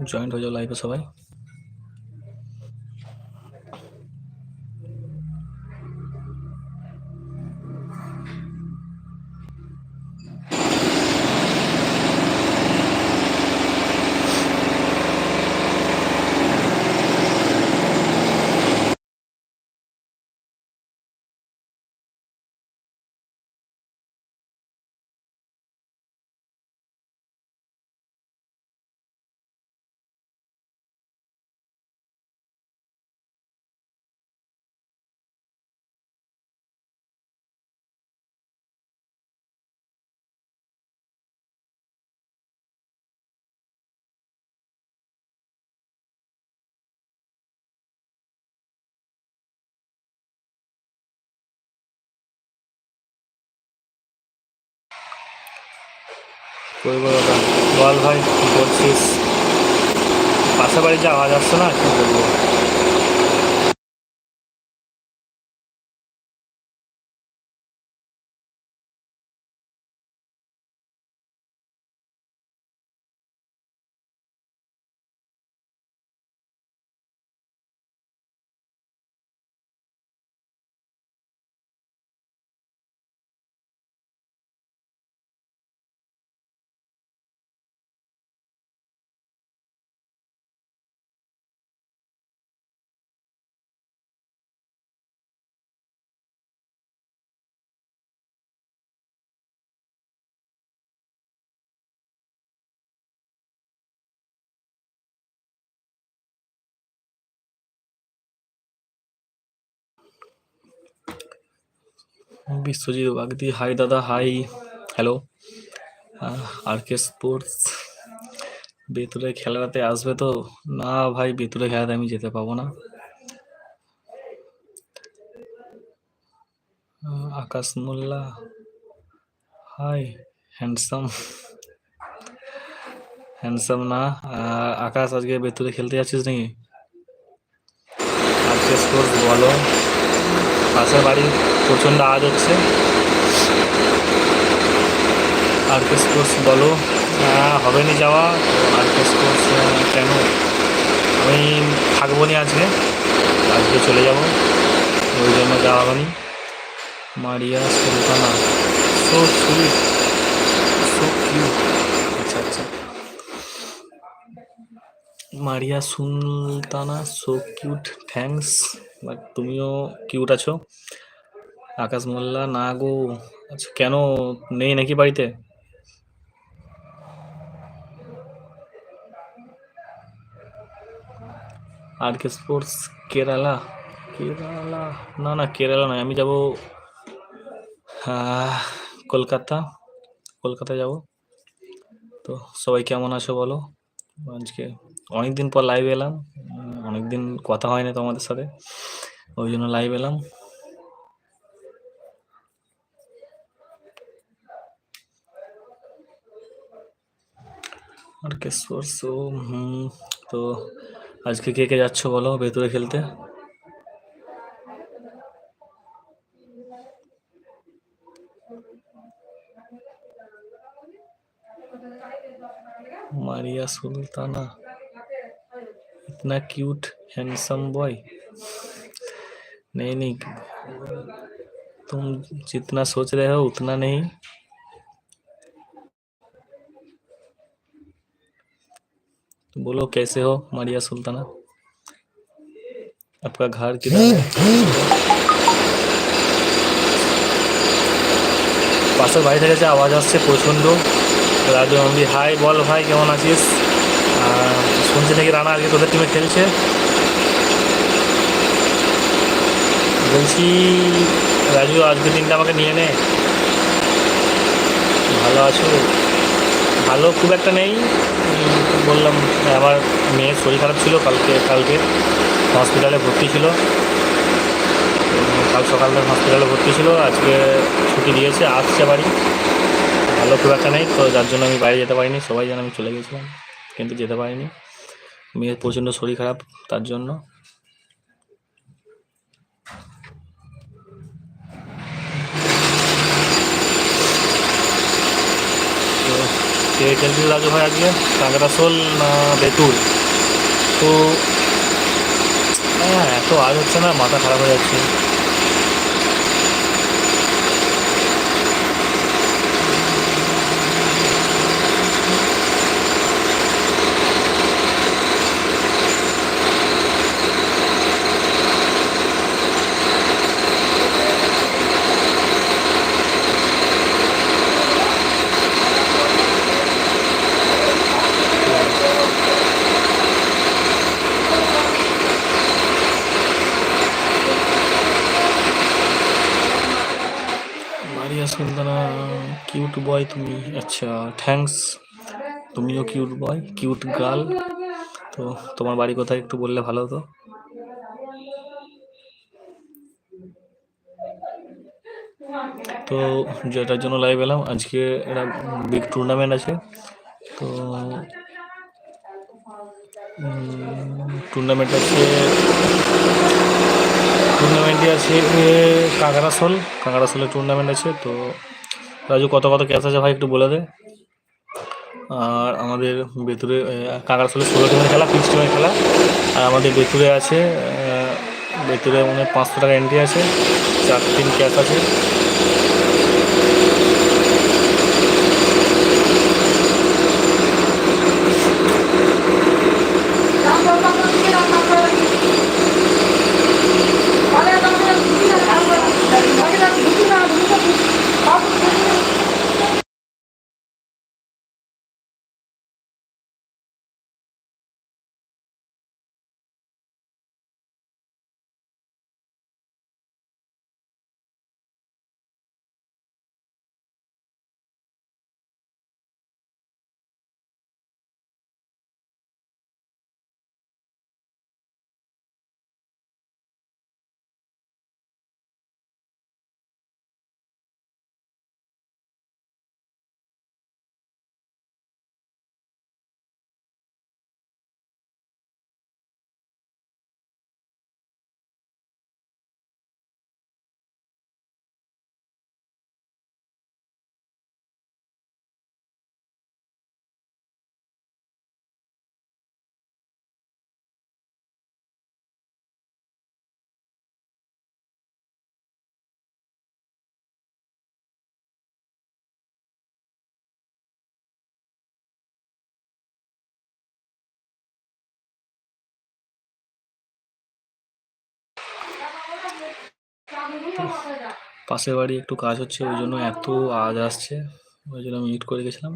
Joint হয়ে যাও লাইভে সবাই। করব দাদা বল ভাই কি করছিস? পাশাপাশি যা আওয়াজ আসছে না কি বলব? বিশ্বজিৎ বাগদি, হাই দাদা, hi hello R K sports বেতুরে খেলাতে আসবে তো? না ভাই বেতুরে খেলাতে আমি যেতে পাবো না। Akash Molla, hi handsome handsome না। আকাশ, আজকে বেতুরে খেলতে যাচ্ছিস নাকি? কে স্পোর্টস বলো। পাশের বাড়ি প্রচণ্ড আওয়াজ হচ্ছে। আর কে স্পোর্টস বলো? হবে নি যাওয়া আর কে স্পোর্টস কেন? আমি থাকব নি আজকে আজকে চলে যাব। ওই জন্য যাওয়া হয়নি। Maria Sultana. So sweet so cute আচ্ছা আচ্ছা। Maria Sultana so cute thanks but তুমিও কিউট আছো। আকাশ মোল্লা, না গো। আচ্ছা কেন? নেই নাকি বাড়িতে? R K sports Kerala. Kerala? না না, কেরালা নয়, আমি যাব কলকাতা। কলকাতা যাব। তো সবাই কেমন আছো বলো? আজকে অনেকদিন পর লাইভ এলাম। অনেকদিন কথা হয়নি তোমাদের সাথে। ওই জন্য লাইভ এলাম। আর কে সোর্স ও হুম তো আজকে কে কে যাচ্ছ বলো ভেতরে খেলতে मारिया सुल्ताना इतना क्यूट हैंडसम बॉय नहीं नहीं तुम जितना सोच रहे हो उतना नहीं तो बोलो कैसे हो मारिया सुल्ताना आपका घर किधर है পাশের বাড়ি থেকে যে আওয়াজ আসছে প্রচণ্ড রাজু আমি হাই বল ভাই কেমন আছিস আহ, শুনছি নাকি রানা আজকে তোদের টিমে খেলছে বলছি রাজু আজকে দিনটা আমাকে নিয়ে নে ভালো আছো ভালো খুব একটা নেই। বললাম, আমার মেয়ের শরীর খারাপ ছিল কালকে কালকে হসপিটালে ভর্তি ছিল। কাল সকালে হসপিটালে ভর্তি ছিল, আজকে ছুটি দিয়েছে, আসছে বাড়ি। ভালো খুব একটা নেই, তো যার জন্য আমি বাইরে যেতে পারিনি, সবাই যেন আমি চলে গেছিলাম, কিন্তু যেতে পারিনি। মেয়ের প্রচণ্ড শরীর খারাপ, তার জন্য। খেলছিল রাজু ভাই আজকে কাঁকড়াশোল না বেতুল তো হ্যাঁ এত আজ হচ্ছে না মাথা খারাপ হয়ে যাচ্ছে মারিয়া সুলতানা কিউট বয় তুমি আচ্ছা থ্যাঙ্কস তুমিও কিউট বয় কিউট গার্ল তো তোমার বাড়ি কোথায় একটু বললে ভালো হতো। তো যেটার জন্য লাইভ এলাম। আজকে একটা বিগ টুর্নামেন্ট আছে। তো টুর্নামেন্ট আছে টুর্নামেন্টে আছে এ, কাঁকড়াশোল। কাঁকড়াশোলের টুর্নামেন্ট আছে তো রাজু, কত কত ক্যাশ আছে ভাই একটু বলে দে? আর আমাদের বেতুরে কাঁকড়াশোলের ষোলো টিমের খেলা ফিক্স টিমের খেলা। আর আমাদের বেতুরে আছে বেতুরে মানে পাঁচশো টাকা এন্ট্রি আছে চার তিন ক্যাশ আছে। পাশের বাড়ি একটু কাজ হচ্ছে, ওই জন্য এত আওয়াজ আসছে। ওই জন্য মিউট করে গেছিলাম।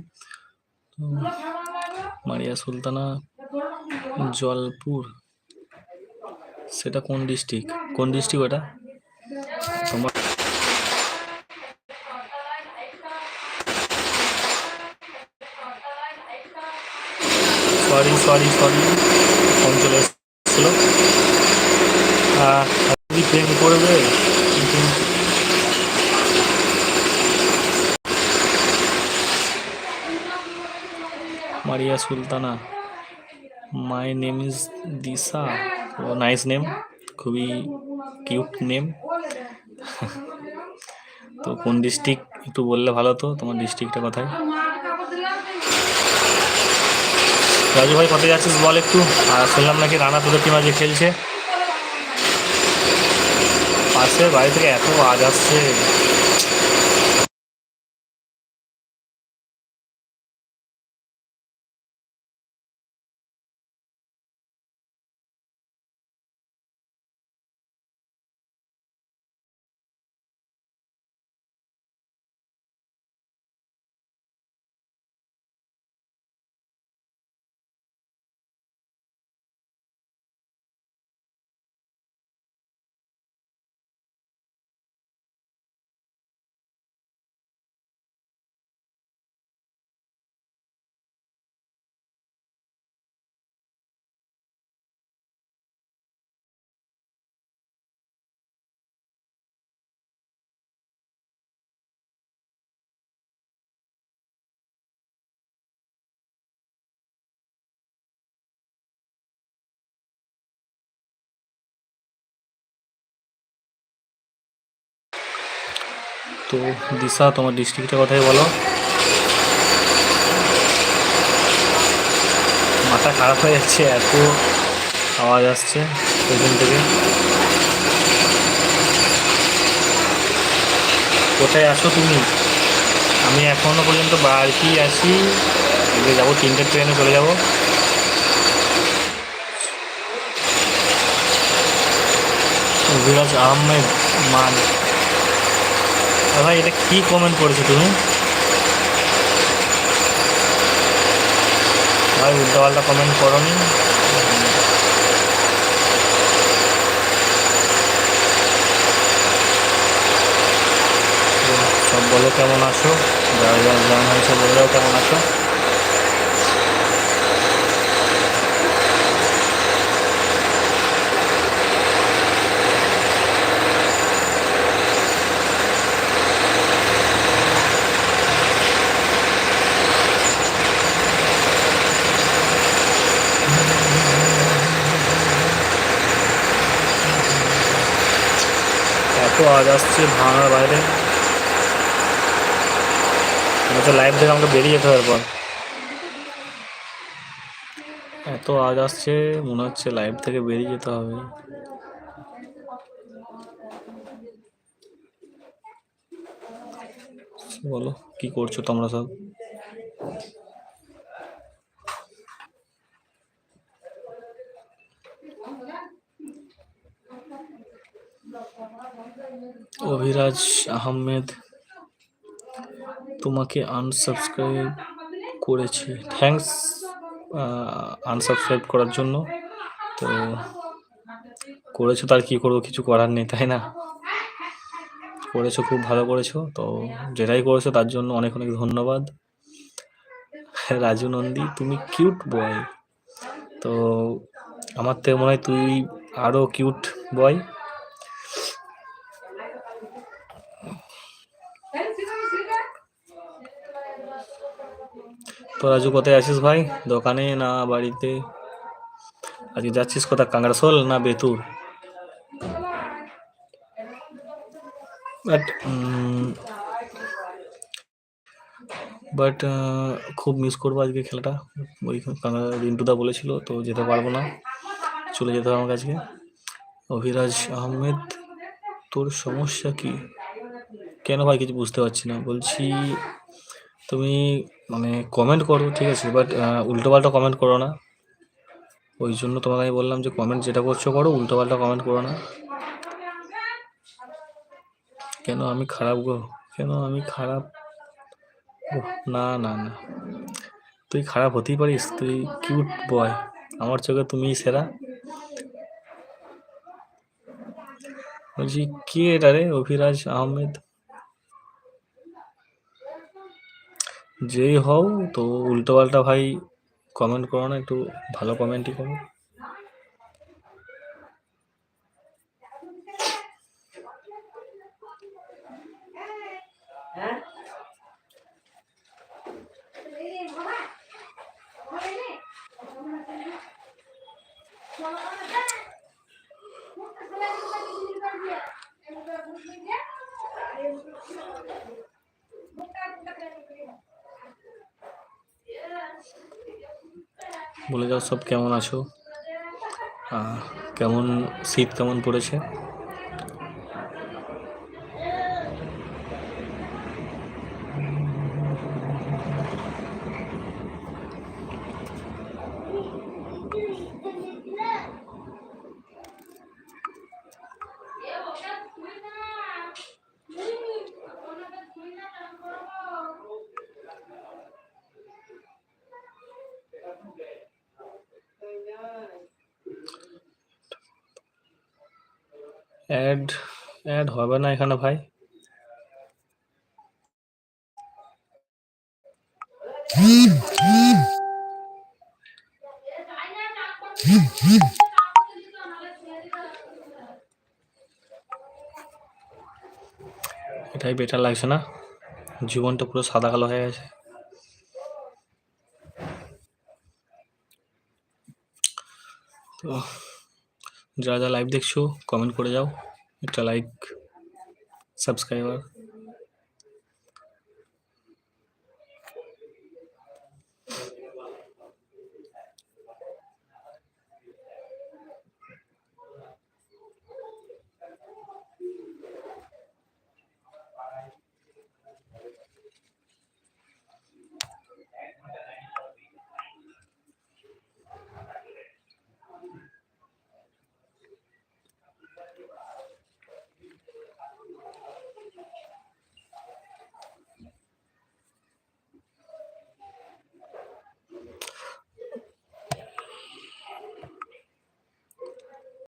তো মারিয়া সুলতানা জলপুর, সেটা কোন ডিস্ট্রিক্ট কোন ডিস্ট্রিক্ট ওটা? তোমার সরি সরি সরি ফোন চলে এসেছিল যদি প্রেম করবে? Maria Sultana. My name is Disha oh nice name খুবই কিউট নেম তো কোন ডিস্ট্রিক্ট একটু বললে ভালো তো তোমার ডিস্ট্রিক্টটা কোথায় রাজু ভাই, কোথায় যাচ্ছিস বল একটু? আর শুনলাম নাকি রানা তোদের আজকে খেলছে। পাশে বাড়ি থেকে এত আওয়াজ আসছে। তো দিশা, তোমার ডিস্ট্রিক্টের কথাই বলো। মাথা খারাপ হয়ে যাচ্ছে, এত আওয়াজ আসছে পেছন থেকে। কোথায় আসো তুমি? আমি এখনও পর্যন্ত বাড়িতেই আছি। এবার যাব, তিনটে ট্রেনে চলে যাব। বিরাজ আহমেদ, মান। ভাই, এটা কি কমেন্ট করেছ তুমি? ভাই উল্টোপাল্টা কমেন্ট করো নি সব বলো কেমন আছো? যারা যারা জয়েন হয়েছে, বললেও কেমন আছো এত আওয়াজ আসছে ভাঙার বাইরে। আচ্ছা লাইভ থেকে আমাকে বেরিয়ে যেতে হবে এরপর এত আওয়াজ আসছে, মনে হচ্ছে লাইভ থেকে বেরিয়ে যেতে হবে। বলো, কি করছ তোমরা সব? অভিরাজ আহমেদ তোমাকে আনসাবস্ক্রাইব করেছি। থ্যাঙ্কস আনসাবস্ক্রাইব করার জন্য। তো করেছ তার কি করব, কিছু করার নেই, তাই না? করেছ, খুব ভালো করেছ। তো যেটাই করেছ, তার জন্য অনেক অনেক ধন্যবাদ। রাজু নন্দী, তুমি কিউট বয় তো আমার থেকে মনে হয় তুই আরও কিউট বয় তো রাজু কোথায় আছিস ভাই? দোকানে না বাড়িতে? আজকে যাচ্ছিস কোথায়? কাংড়াসোল না বেতুর? বাট বাট খুব মিস করব আজকে খেলাটা। ওই রিন্টুদা বলেছিল, তো যেতে পারব না। চলে যেতে হবে আমার কাছে অভিরাজ আহমেদ, তোর সমস্যা কি? কেন ভাই কিছু বুঝতে পারছি না। বলছি, তুমি মানে কমেন্ট করো, ঠিক আছে? বাট উল্টোপাল্টা কমেন্ট করো না। ওই জন্য তোমাকে আমি বললাম যে কমেন্ট যেটা করছ করো, উল্টোপাল্টা কমেন্ট করো না। কেন আমি খারাপ গো? কেন আমি খারাপ? না না না। তুই খারাপ হতেই পারিস, তুই কিউট বয় আমার চোখে তুমিই সেরা। বলছি, কে এটা রে? অভিরাজ আহমেদ? যেই হও তো উল্টোপাল্টা ভাই কমেন্ট করো না একটু ভালো কমেন্টই করো। বলে যাও সব কেমন আছো? কেমন শীত কেমন পড়েছে? অ্যাড অ্যাড হবে না এখানে ভাই? এটাই বেটার লাগছে না? জীবনটা পুরো সাদা কালো হয়ে গেছে। তো যারা যারা লাইভ দেখছ কমেন্ট করে যাও। একটা লাইক সাবস্ক্রাইবার